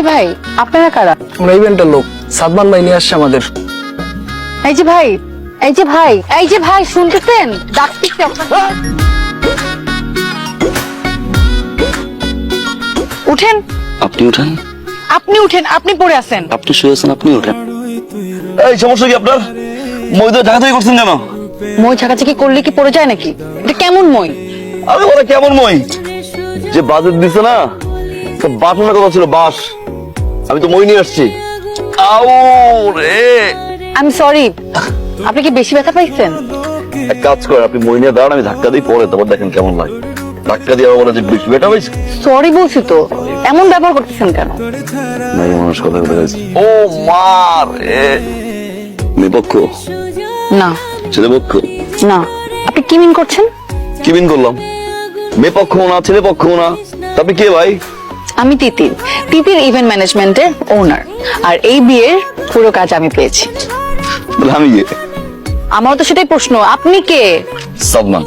যে ভাই আপনারা কারা? আমরা ইভেন্টের লোক। সাদমান ভাই নিয়ে আসছে আমাদের। এই যে ভাই এই যে ভাই এই যে ভাই শুনতেছেন? ডাকতেছি। উঠেন। আপনি উঠেন। আপনি উঠেন আপনি পড়ে আছেন। আপনি শুয়ে আছেন আপনি উঠেন। এই সমস্যা কি আপনার? মই তো ঢাকা থেকে করছেন কেন? মই ঝাঁকাঝাঁকি করলে কি পড়ে যায় নাকি? এটা কেমন মই? আরে ওরা কেমন মই? যে বাজেট দিছে না আনার কথা ছিল বাস। আমি তো মই নিয়ে আসছি। আউ রে আমি সরি আপনি কি বেশি ব্যথা পাইছেন? এক কাজ করে আপনি মই নিয়ে দাঁড়ান আমি ধাক্কা দিই পরে তারপর দেখেন কেমন লাগে। ধাক্কা দিয়ে বলে যে বেশি বেটা হয়েছে সরি বলছি তো এমন ব্যবহার করতেছেন কেন? নাই মানুষ কথা বলে গেছে। ও মা রে। মেয়ে পক্ষ না। ছেলে পক্ষ না। আপনি কি মিন করছেন? কি মিন করলাম? মেয়ে পক্ষ না ছেলে পক্ষ না তবে কে ভাই? আমি তিতির। তিতির ইভেন্ট ম্যানেজমেন্টের ওনার আর এই বিয়ের পুরো কাজ আমি পেয়েছি। তাহলে আমি কে? আমারও তো সেটাই প্রশ্ন। আপনি কে? সাদমান।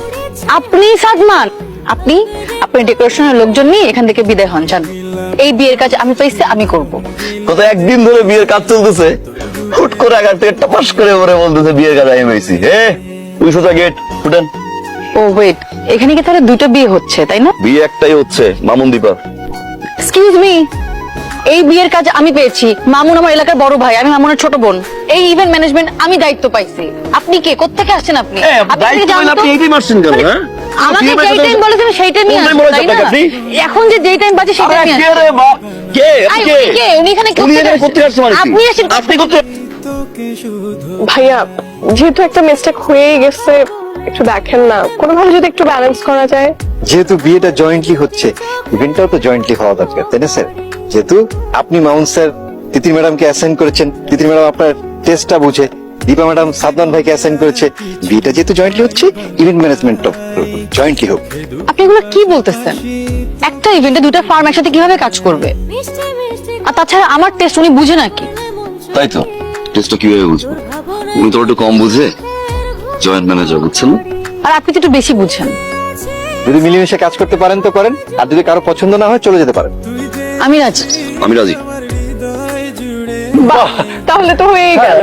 আপনি সাদমান? আপনি? আপনি ডেকোরেশনের লোকজন নিয়ে এখান থেকে বিদায় হন যান এই বিয়ের কাজ আমি পাইছি আমি করব। গত একদিন ধরে বিয়ের কাজ চলতেছে। হুট করে আগার থেকে টাপাস করে ওরে বলতেছে বিয়ের কাজ আমি পেয়েছি হে ওই সোজা গেট ফুটেন ও ওয়েট এখানে কি তাহলে দুটো বিয়ে হচ্ছে তাই না? বিয়ে একটাই হচ্ছে মামুন দীপা এক্সকিউজ মি এই বিয়ের কাজ আমি পেয়েছি। মামুন আমার এলাকার বড় ভাই আমি মামুনের ছোট বোন। এই ইভেন্ট ম্যানেজমেন্ট আমি দায়িত্ব পাইছি। আপনি কে? কোত্থেকে আসছেন আপনি? আপনি কি জানেন তো? এইটাই মারছেন কেন হ্যাঁ? আমাকে যেই টাইম বলেছেন সেই টাইমই কোন time আসব বলেছে তাই না? আপনাকে আপনি? এখন যে যেই টাইম বাজে কে রে বা কে? উনি কে? উনি এখানে করতে আপনি করতে ভাইয়া যেহেতু একটা মিস্টেক হয়েই গেছে একটু দেখেন না। কোনোভাবে যদি একটু ব্যালেন্স করা যায় যেহেতু বিয়েটা জয়েন্টলি হচ্ছে ইভেন্টটাও তো জয়েন্টলি হওয়া দরকার তাই না স্যার? যেহেতু আপনি মাউন্ট স্যার তিতির ম্যাডামকে অ্যাসাইন করেছেন তিতির ম্যাডাম আপনার টেস্টটা বুঝে দীপা ম্যাডাম সাদমান ভাইকে অ্যাসাইন করেছে বিয়েটা যেহেতু জয়েন্টলি হচ্ছে ইভেন্ট ম্যানেজমেন্টও জয়েন্টলি হোক। আপনি এগুলো কি বলতেছেন? একটা ইভেন্টে দুটো ফার্ম একসাথে কীভাবে কাজ করবে? আর তাছাড়া আমার টেস্ট উনি বুঝে নাকি? তাই তো টেস্টটা কীভাবে বুঝব? উনি তো একটু কম বুঝে জয়েন্ট ম্যানেজার বুঝছেন আর আপনি তো একটু বেশি বুঝেন। যদি মিলেমিশে কাজ করতে পারেন তো করেন আর যদি কারও পছন্দ না হয় চলে যেতে পারেন। আমি রাজি। আমি রাজি বাহ তাহলে তো হয়ে গেল।